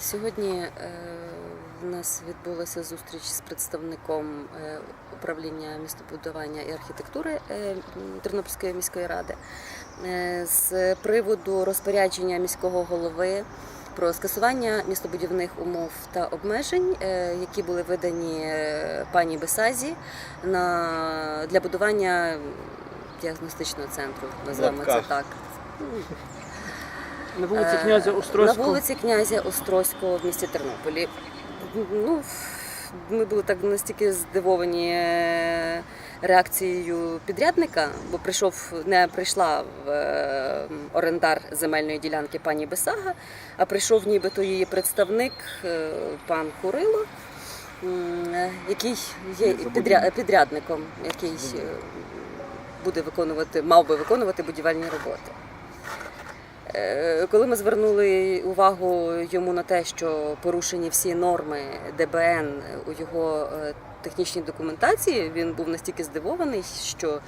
Сьогодні е, в нас відбулася зустріч з представником е, управління містобудування і архітектури е, Тернопільської міської ради з приводу розпорядження міського голови про скасування містобудівних умов та обмежень, які були видані пані Бесазі на для будування діагностичного центру. Називаємо це так. На вулиці Е, князя На вулиці князя Острозького в місті Тернополі. Ну, ми були так настільки здивовані е, реакцією підрядника, бо прийшов, не прийшла в е, орендар земельної ділянки пані Бесага, а прийшов нібито її представник пан Курило, який є підря- підрядником, який буде виконувати, мав би виконувати будівельні роботи. Е, Коли ми звернули увагу йому на те, що порушені всі норми ДБН у його е, технічній документації, він був настільки здивований, що е,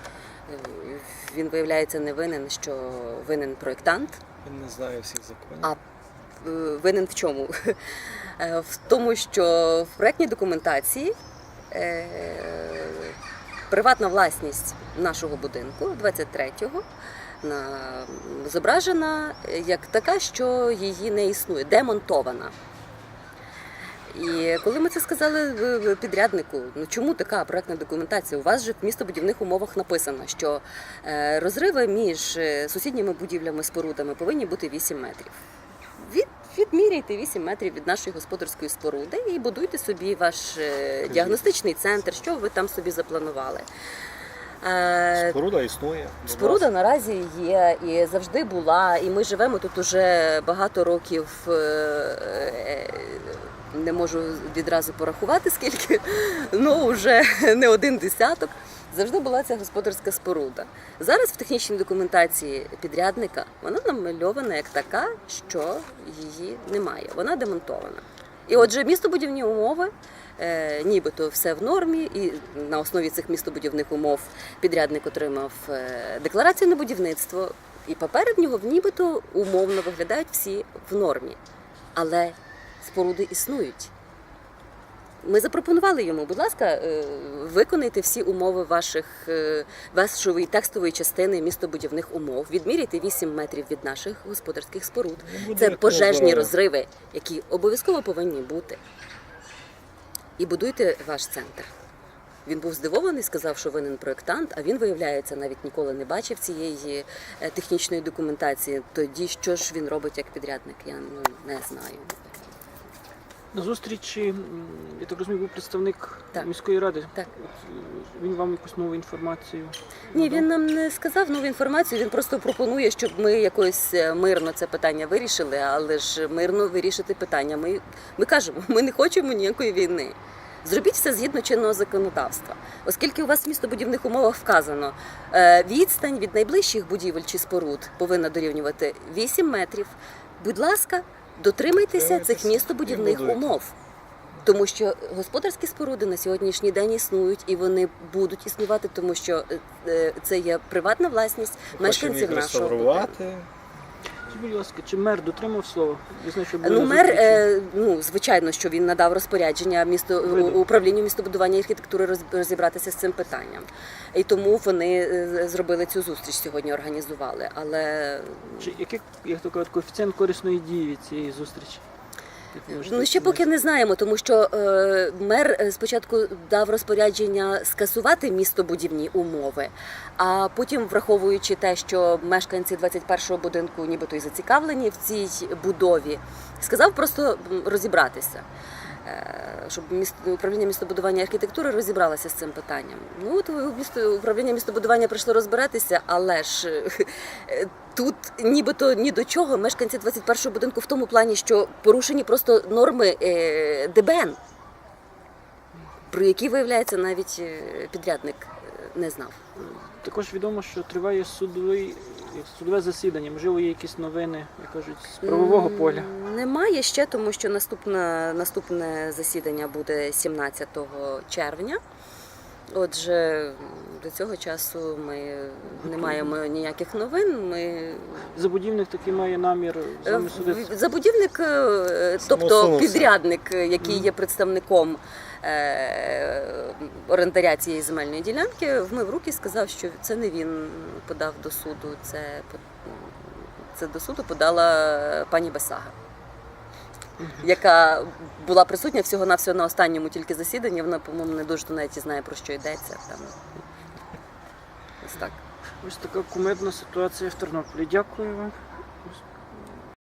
він виявляється не винен, що винен проєктант. Він не знає всіх законів. А винен в чому? В тому, що в проєктній документації приватна власність нашого будинку 23-го на, зображена як така, що її не існує, демонтована. І коли ми це сказали в- в підряднику, ну чому така проектна документація? У вас же в містобудівних умовах написано, що е, розриви між е, сусідніми будівлями спорудами повинні бути 8 метрів. Від, відміряйте 8 метрів від нашої господарської споруди і будуйте собі ваш е, діагностичний центр, що ви там собі запланували. Е, Споруда існує. Споруда наразі є і завжди була, і ми живемо тут уже багато років. е, е, Не можу відразу порахувати скільки, ну вже не один десяток. Завжди була ця господарська споруда. Зараз в технічній документації підрядника вона намальована як така, що її немає. Вона демонтована. І отже, містобудівні умови, е, нібито все в нормі, і на основі цих містобудівних умов підрядник отримав е, декларацію на будівництво, і поперед нього нібито умовно виглядають всі в нормі. Але споруди існують. Ми запропонували йому, будь ласка, е, виконайте всі умови ваших е, вашої текстової частини містобудівних умов. Відміряйте 8 метрів від наших господарських споруд. Ну, Це пожежні розриви, які обов'язково повинні бути. І будуйте ваш центр. Він був здивований, сказав, що винен проєктант, а він, виявляється, навіть ніколи не бачив цієї е, технічної документації. Тоді що ж він робить як підрядник? Я ну, не знаю. На зустрічі, я так розумію, був представник Так. міської ради. Так. Е, Він вам якусь нову інформацію. Ні, надав? він нам не сказав нову інформацію. Він просто пропонує, щоб ми якось е, мирно це питання вирішили, але ж мирно вирішити питання. Ми, ми кажемо, ми не хочемо ніякої війни. Зробіть все згідно чинного законодавства, оскільки у вас в містобудівних умовах вказано, е, відстань від найближчих будівель чи споруд повинна дорівнювати 8 метрів. Будь ласка, дотримайтеся цих містобудівних умов. Тому що господарські споруди на сьогоднішній день існують і вони будуть існувати, тому що е, е, це є приватна власність мешканців нашого. Скажіть, будь ласка, чи мер дотримав слова? Я знаю, що були Ну, мер, зустрічі. е, ну звичайно, що він надав розпорядження місто Видав. управлінню містобудування і архітектури роз- розібратися з цим питанням, і тому вони е, зробили цю зустріч сьогодні, організували. Але Чи який, як то кажуть, коефіцієнт корисної дії від цієї зустрічі? Ну ще поки не знаємо, тому що е, мер е, спочатку дав розпорядження скасувати містобудівні умови, а потім, враховуючи те, що мешканці 21-го будинку нібито і зацікавлені в цій будові, сказав просто розібратися. Е, Щоб управління містобудування і архітектури розібралося з цим питанням. Ну от управління містобудування прийшло розбиратися, але ж е, тут нібито ні до чого мешканці 21-го будинку в тому плані, що порушені просто норми е, ДБН, про які виявляється навіть підрядник не знав. Також відомо, що триває судовий, судове засідання. Можливо, є якісь новини, як кажуть, з правового поля. Немає ще, тому що наступне, наступне засідання буде 17 червня. Отже, до цього часу ми не маємо ніяких новин. Ми Забудівник таки має намір з Е, судитися. Забудівник, е, тобто Самосунувся. підрядник, е, який є представником е, орендаря цієї земельної ділянки, вмив руки і сказав, що це не він подав до суду, це, по- це до суду подала пані Бесага. Яка була присутня всього на всього на останньому тільки засіданні, вона, по-моєму, не дуже навіть знає про що йдеться. Там. Ось так. Ось така кумедна ситуація в Тернополі. Дякую вам.